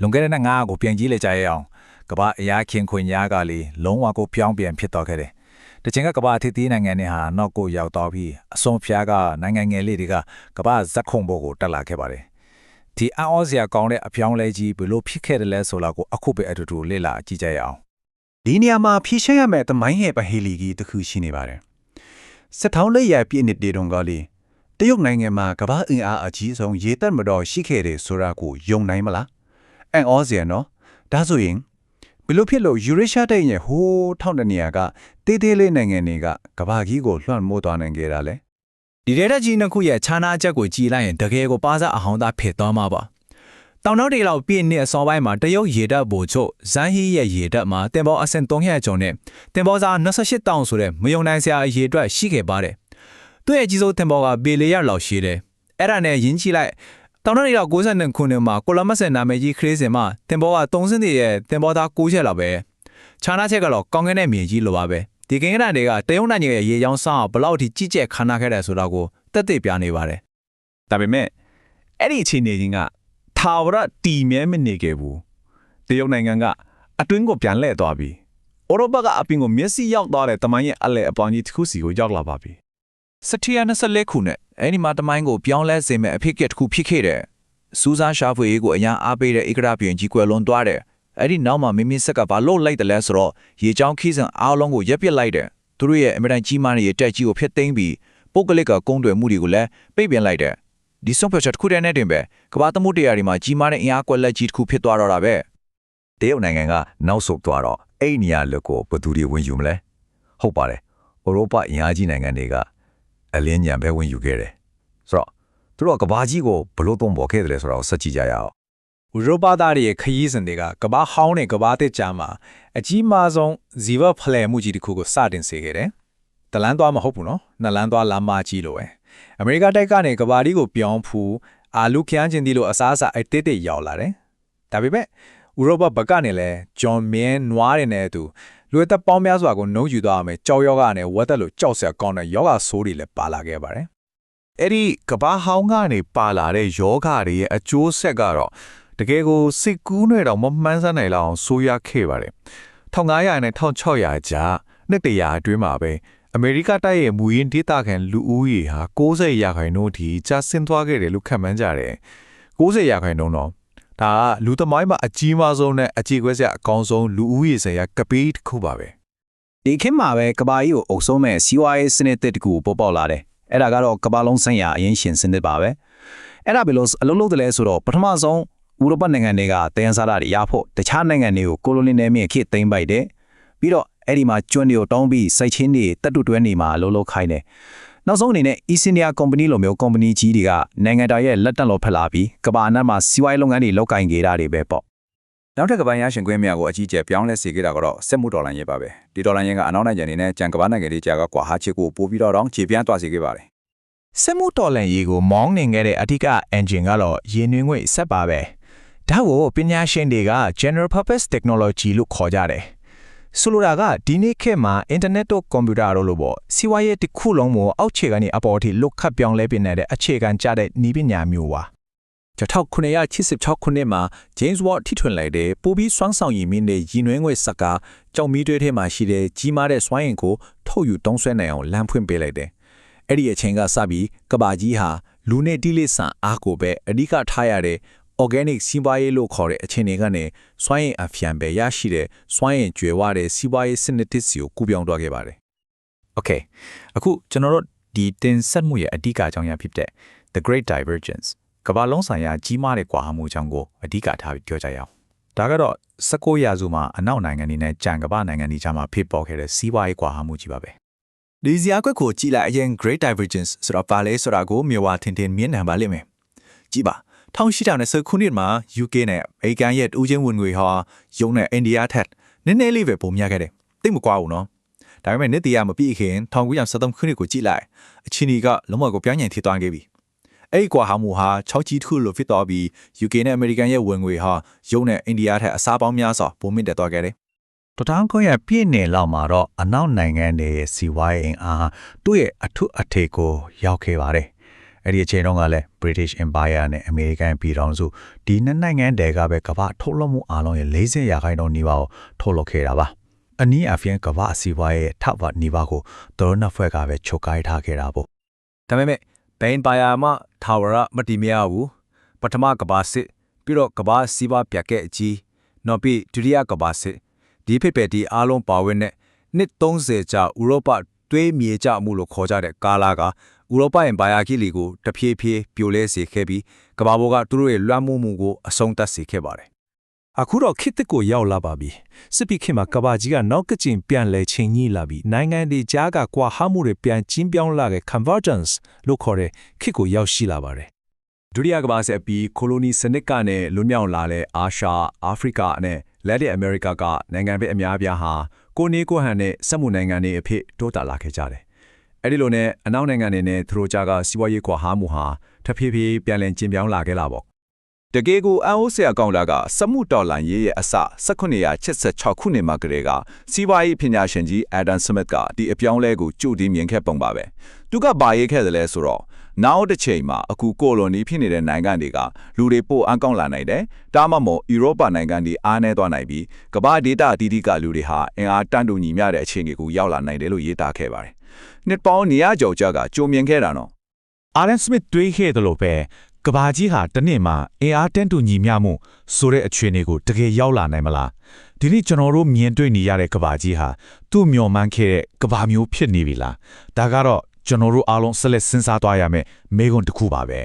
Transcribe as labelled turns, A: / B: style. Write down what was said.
A: လွန်ခဲ့တဲ့နှစ်ငါးကိုပြန်ကြည့်လိုက်ကြရအောင်ကမ္ဘာအရာခင်ခွင်ညားကလေးလုံးဝကိုပြောင်းပြန်ဖြစ်သွားခဲ့တယ်တချင်ကကမ္ဘာအထည်သေးနိုင်ငံတွေဟာနောက်ကိုရောက်သွားပြီးအစွန်ဖျားကနိုင်ငံငယ်လေးတွေကကမ္ဘာဇက်ခုံဘောကိုတက်လာခဲ့ပါတယ်ဒီအော်စရာကောင်းတဲ့အပြောင်းလဲကြီးဘယ်လိုဖြစ်ခဲ့တယ်လဲဆိုတာကိုအခုပဲအတူတူလေ့လာကြည့်ကြရအောင်
B: ဒီနေရာမှာဖြည့်ရှင်းရမယ့်သမိုင်းရဲ့ပဟေလီကြီးတစ်ခုရှိနေပါတယ်စစ်ထောင်းလက်ရပြည့်နှစ်တည်တုန်းကလေးတရုတ်နိုင်ငံမှာကမ္ဘာအင်အားအကြီးဆုံးရေတပ်မတော်ရှိခဲ့တယ်ဆိုတာကိုယုံနိုင်မလား အန်အောစရာနော်ဒါဆိုရင်ဘယ်လိုဖြစ်လို့ယူရေရှားတဲ့ရဲ့ဟိုးထောက်တဲ့နေရာကတေးသေးလေးနိုင်ငံတွေကကမ္ဘာကြီးကိုလွှမ်းမိုးသွားနိုင်ခဲ့တာလဲ
C: ဒီရဲတက်ကြီးနှစ်ခုရဲ့ခြားနာချက်ကိုကြည်လိုက်ရင်တကယ်ကိုပါစားအဟောင်းသားဖြစ်သွားမှာပါတောင်နောက်တွေလောက်ပြည့်နှစ်အစောပိုင်းမှာတရုတ်ရေတပ်ဗိုလ်ချုပ်ဇန်ဟီရဲ့ရေတပ်မှာတင်ပေါ်အဆင့်300ကျော်နဲ့တင်ပေါ်စား28တောင်ဆိုတဲ့မယုံနိုင်စရာအရေအတွက်ရှိခဲ့ပါတယ်သူ့ရဲ့အကြီးဆုံးတင်ပေါ်ကပေလျလောက်ရှိတယ်အဲ့ဒါနဲ့ယင်းကြည့်လိုက် တောင်နောက်တွေလောက်62ခုနှစ်မှာကိုလမတ်ဆန်နာမည်ကြီးခရီးစဉ်မှာတင်ပေါ်က3စင်းတည်းရဲ့တင်ပေါ်သား9ချက်လောက်ပဲခြားနာချက်ကတော့ကောင်းကင်တဲ့မြေကြီးလိုပါပဲဒီကိန်းကရတွေကတရုတ်နိုင်ငံရဲ့ရေချောင်းဆောင်းဘလောက်ထိကြီးကျယ်ခမ်းနားခဲ့တယ်ဆိုတော့ကိုတက်သိပြနေပါတယ်
B: ဒါပေမဲ့အဲ့ဒီအခြေအနေချင်းကထာဝရတီမြဲမနေခဲ့ဘူးတရုတ်နိုင်ငံကအတွင်းကိုပြန်လှည့်သွားပြီဩရောပကအပြင်ကိုမျက်စိရောက်သွားတဲ့တမိုင်းရဲ့အလဲအပေါင်းကြီးတစ်ခုစီကိုရောက်လာပါပြီ
A: စတီယာ24ခုနဲ့အဲ့ဒီမှာတမိုင်းကိုပြောင်းလဲစေမဲ့အဖြစ်ကတစ်ခုဖြစ်ခဲ့တယ်စူဇန်ရှာဖွေရေးကိုအရန်အားပေးတဲ့ဧကရာပြင်ကြီးကွယ်လွန်သွားတယ်အဲ့ဒီနောက်မှာမိမိဆက်ကဘာလို့လိုက်တယ်လဲဆိုတော့ရေချောင်းခီးစံအားလုံးကိုရက်ပစ်လိုက်တယ်သူတို့ရဲ့အမြဲတမ်းကြီးမားတဲ့တက်ကြီးကိုဖျက်သိမ်းပြီးပုတ်ကလစ်ကကုန်းတွယ်မှုတွေကိုလည်းပိတ်ပင်လိုက်တယ်ဒီဆုံးဖြတ်ချက်တစ်ခုတည်းနဲ့တင်ပဲကမ္ဘာသမုဒ္ဒရာတွေမှာကြီးမားတဲ့အင်အားကွက်လက်ကြီးတစ်ခုဖြစ်သွားတော့တာပဲ
D: တရုတ်နိုင်ငံကနောက်ဆုတ်သွားတော့အဲ့ဒီနေရာလွတ်ကိုဘယ်သူတွေဝင်ယူမလဲဟုတ်ပါတယ်ဥရောပအင်အားကြီးနိုင်ငံတွေက အလင်းညံပဲဝင်ယူခဲ့တယ်ဆိုတော့သူတို့ကကဘာကြီးကိုဘလို့သုံးပေါ်ခဲ့တယ်လဲဆိုတော့စက်ကြည့်ကြရအောင်
A: ဥရောပသားတွေရဲ့ခရီးစဉ်တွေကကမ္ဘာဟောင်းနဲ့ကမ္ဘာသစ်ကြားမှာအကြီးမားဆုံးဇီဝဖလှယ်မှုကြီးတစ်ခုကိုစတင်စေခဲ့တယ်။တလန်းသွားမဟုတ်ဘူးနော်။နှစ်လန်းသွားလမ်းမကြီးလိုပဲ။အမေရိကတိုက်ကနေကမ္ဘာကြီးကိုပြောင်းဖူးအာလူခရမ်းချင်းဒီလိုအစားအစာအတိတ်တွေရောက်လာတယ်။ဒါပေမဲ့ဥရောပဘက်ကနေလဲဂျွန်မင်းနွားတွေနဲ့အတူ လူသက်ပေါင်းများစွာကိုနှုံးယူသွားရမယ်ကြောက်ယောဂနဲ့ဝက်သက်လိုကြောက်စရာကောင်းတဲ့ယောဂဆိုးတွေလည်းပါလာခဲ့ပါတယ်။
B: အဲ့ဒီကဘာဟောင်းကနေပါလာတဲ့ယောဂတွေရဲ့အကျိုးဆက်ကတော့တကယ်ကိုစိတ်ကူးနဲ့တော့မမှန်းဆနိုင်လောက်အောင်ဆိုးရခဲ့ပါတယ်1500နဲ့1600ကြားနှစ်တရာအတွင်းမှာပဲအမေရိကတိုက်ရဲ့မူရင်းဒေသခံလူဦးရေဟာ90ရာခိုင်နှုန်းထိကျဆင်းသွားခဲ့တယ်လို့ခန့်မှန်းကြတယ်90ရာခိုင်နှုန်းတော့ ဒါကလူသမိုင်းမှာအကြီးမားဆုံးနဲ့အခြေခွဲစရာအကောင်းဆုံးလူဦးရေဆိုင်ရာကပေးတစ်ခုပါပဲ
E: ဒီခေတ်မှာပဲကဘာကြီးကိုအုပ်စိုးမဲ့စီးပွားရေးစနစ်တစ်ခုပေါ်ပေါက်လာတယ်။အဲ့ဒါကတော့ကဘာလုံးဆိုင်ရာအရင်ရှင်စနစ်ပါပဲ။အဲ့ဒါဘယ်လိုအလုံးလုံးတလဲဆိုတော့ပထမဆုံးဥရောပနိုင်ငံတွေကတယန်စားတာတွေရဖို့တခြားနိုင်ငံတွေကိုကိုလိုနီနယ်မြေခေတ်သိမ်းပိုက်တယ်။ပြီးတော့အဲ့ဒီမှာကျွန်းတွေကိုတောင်းပြီးစိုက်ချင်းတွေတက်တူတွဲနေမှာအလုံးလုံးခိုင်းတယ်။ နောက်ဆုံးအနေနဲ့ East India Company လိုမျိုး company ကြီးတွေကနိုင်ငံတော်ရဲ့လက်တက်လို့ဖက်လာပြီးကဘာအနက်မှာစီးပွားရေးလုပ်ငန်းတွေလုပ်ကိုင်ကြတာတွေပဲပေါ့
A: နောက်ထပ်ကပိုင်းရရှင်ခွင့်မြတ်ကိုအကြီးကျယ်ပြောင်းလဲစေခဲ့တာကတော့စစ်မှုတော်လှန်ရေးပါပဲဒီတော်လှန်ရေးကအနောက်နိုင်ငံတွေနဲ့ကြံကဘာနိုင်ငံတွေကြားကကွာဟာချစ်ကိုပို့ပြီးတော့တောင်းခြေပြန်းသွားစေခဲ့ပါတယ်
C: စစ်မှုတော်လှန်ရေးကိုမောင်းနေခဲ့တဲ့အဓိက engine ကတော့ရေနွေးငွေဆက်ပါပဲဒါကိုပညာရှင်တွေက general purpose technology လို့ခေါ်ကြတယ် ဆိုလိုတာကဒီနေ့ခေတ်မှာ internet တို့ computer တို့လို့ပေါ့စီးပွားရေးတစ်ခုလုံးကိုအောက်ခြေကနေအပေါ်ထိလုတ်ခတ်ပြောင်းလဲပြနေတဲ့အခြေခံကြတဲ့နည်းပညာမျိုးပါ
A: 1986ခုနှစ်မှာ James Watt ထိထွင်လိုက်တဲ့ပိုပြီးစွမ်းဆောင်ရည်မြင့်တဲ့ရည်နွှဲငွေစကားကြောင်မီးတွေထဲမှာရှိတဲ့ကြီးမားတဲ့စွမ်းအင်ကိုထုတ်ယူတုံးဆွဲနိုင်အောင်လမ်းဖွင့်ပေးလိုက်တယ်။အဲ့ဒီအချိန်ကစပြီးကဘာကြီးဟာလူနဲ့တိလိဆန်အားကိုပဲအဓိကထားရတဲ့ organic စီးပွားရေးလို့ခေါ်တဲ့အခြေအနေကနေစွမ်းအင်အဖျံပဲရရှိတဲ့စွမ်းအင်ကျွယ်ဝတဲ့စီးပွားရေးစနစ်တစ်စီကိုကူးပြောင်းသွားခဲ့ပါတယ်။ Okay အခုကျွန်တော်တို့ဒီတင်ဆက်မှုရဲ့အဓိကအကြောင်းအရာဖြစ်တဲ့ The Great Divergence ကမ္ဘာလုံးဆိုင်ရာကြီးမားတဲ့ကွာဟမှုအကြောင်းကိုအဓိကထားပြီးပြောကြရအောင်။ဒါကတော့19ရာစုမှာအနောက်နိုင်ငံတွေနဲ့ကြံကမ္ဘာနိုင်ငံတွေကြားမှာဖြစ်ပေါ်ခဲ့တဲ့စီးပွားရေးကွာဟမှုကြီးပါပဲ။ဒီဇာကွက်ကိုကြည့်လိုက်အရင် Great Divergence ဆိုတော့ပါလဲဆိုတာကိုမြေဝါထင်ထင်မြင်နိုင်ပါလိမ့်မယ်။ကြည့်ပါ 1810ခုနှစ်မှာ UK နဲ့အမေရိကန်ရဲ့ဦးချင်းဝင်ငွေဟာရုံးနဲ့အိန္ဒိယထက်နည်းနည်းလေးပဲပုံများခဲ့တယ်။သိပ်မကွာဘူးနော်။ဒါပေမဲ့နှစ်တရာမပြည့်ခင်1973ခုနှစ်ကိုကြည့်လိုက်အချင်းကြီးကလုံးဝကိုပြောင်းညံ့ထိသွားခဲ့ပြီ။အဲ့ဒီကွာဟာမူဟာ6ကြီးတစ်ခုလို့ဖြစ်သွားပြီး UK နဲ့ American ရဲ့ဝင်ငွေဟာရုံးနဲ့အိန္ဒိယထက်အစားပေါင်းများစွာပုံမြင့်တက်သွားခဲ့တယ်
D: တထောင်ခွင့်ရပြည့်နေလောက်မှာတော့အနောက်နိုင်ငံတွေရဲ့စီဝိုင်းအင်အားသူ့ရဲ့အထွတ်အထေကိုရောက်ခဲ့ပါတယ်
B: အဲ့ဒီအချိန်တုန်းကလည်း British Empire နဲ့ American ပြည်ထောင်စုဒီနှစ်နိုင်ငံတည်းကပဲကမ္ဘာထုတ်လုပ်မှုအလုံးရဲ့40ရာခိုင်နှုန်းနီးပါးကိုထုတ်လုပ်ခဲ့တာပါအနည်းအဖျင်းကမ္ဘာအစီးပွားရဲ့ထပ်ဝနီးပါးကိုသူတို့နှစ်ဖွဲ့ကပဲချုပ်ကိုင်းထားခဲ့တာပေါ့
C: ဒါပေမဲ့ဘိန်းပါယာမထာဝရမတည်မရဘူးပထမကဘာစစ်ပြီးတော့ကဘာစီးပွားပြက်ခဲ့အကြီးနောက်ပြီးဒုတိယကဘာစစ်ဒီဖိပေတီအားလုံးပါဝင်တဲ့နှစ်30ကြာဥရောပတွေးမြေကြမှုလို့ခေါ်ကြတဲ့ကာလာက ဥရောပရဲ့ဘာယာကီလီကိုတဖြည်းဖြည်းပြိုလဲစေခဲ့ပြီးကဘာဘောကသူတို့ရဲ့လွှမ်းမိုးမှုကိုအဆုံးသတ်စေခဲ့ပါတယ်
F: အခုတော့ခေတ်သစ်ကိုရောက်လာပါပြီစစ်ပီခေတ်မှာကဘာကြီးကနောက်ကကျင်ပြန်လဲချိန်ကြီးလာပြီနိုင်ငံတွေကြားကကွာဟမှုတွေပြန်ကျင်းပြောင်းလာတဲ့ convergence လို့ခေါ်တဲ့ခေတ်ကိုရောက်ရှိလာပါတယ်
C: ဒုတိယကမ္ဘာစစ်အပြီးကိုလိုနီစနစ်ကနဲ့လွတ်မြောက်လာတဲ့အာရှအာဖရိကနဲ့လက်တင်အမေရိကကနိုင်ငံပဲအများအပြားဟာကိုနေကိုဟန်နဲ့စက်မှုနိုင်ငံတွေအဖြစ်တိုးတက်လာခဲ့ကြတယ်။ အဲဒီလိုနဲ့အနောက်နိုင်ငံတွေနဲ့သူတို့ကြားကစီးပွားရေးကွာဟမှုဟာတဖြည်းဖြည်းပြန်လည်ကျင်ပြောင်းလာခဲ့လာပေါ့
G: တကယ်ကိုအန်အိုဆရာကောင်လာကစက်မှုတော်လန်ရေးရဲ့အစ1986ခုနှစ်မှာကလေးကစီးပွားရေးပညာရှင်ကြီးအဒမ်စမစ်ကဒီအပြောင်းလဲကိုကြိုတင်မြင်ခဲ့ပုံပါပဲသူကဘာရေးခဲ့တယ်လဲဆိုတော့နောက်တစ်ချိန်မှာအခုကိုလိုနီဖြစ်နေတဲ့နိုင်ငံတွေကလူတွေပိုအန်ကောင်းလာနိုင်တယ်ဒါမှမဟုတ်ဥရောပနိုင်ငံတွေအားနည်းသွားနိုင်ပြီးကမ္ဘာဒေတာအတီးတီးကလူတွေဟာအင်အားတန်တူညီမျှတဲ့အခြေအနေကိုရောက်လာနိုင်တယ်လို့ရေးသားခဲ့ပါတယ်နှစ်ပေါင်းနေရကြော်ကြကကြိုမြင်ခဲ့တာနော်
F: အာရန်စမစ်တွေးခဲ့တယ်လို့ပဲ ကဘာကြီးဟာတစ်နှစ်မှာအင်အားတန်းတူညီမျှမှုဆိုတဲ့အခြေအနေကိုတကယ်ရောက်လာနိုင်မလားဒီနေ့ကျွန်တော်တို့မြင်တွေ့နေရတဲ့ကဘာကြီးဟာသူ့မျော်မှန်းခဲ့တဲ့ကဘာမျိုးဖြစ်နေပြီလားဒါကတော့ကျွန်တော်တို့အားလုံးဆက်လက်စဉ်းစားသွားရမယ်မေးခွန်းတစ်ခုပါပဲ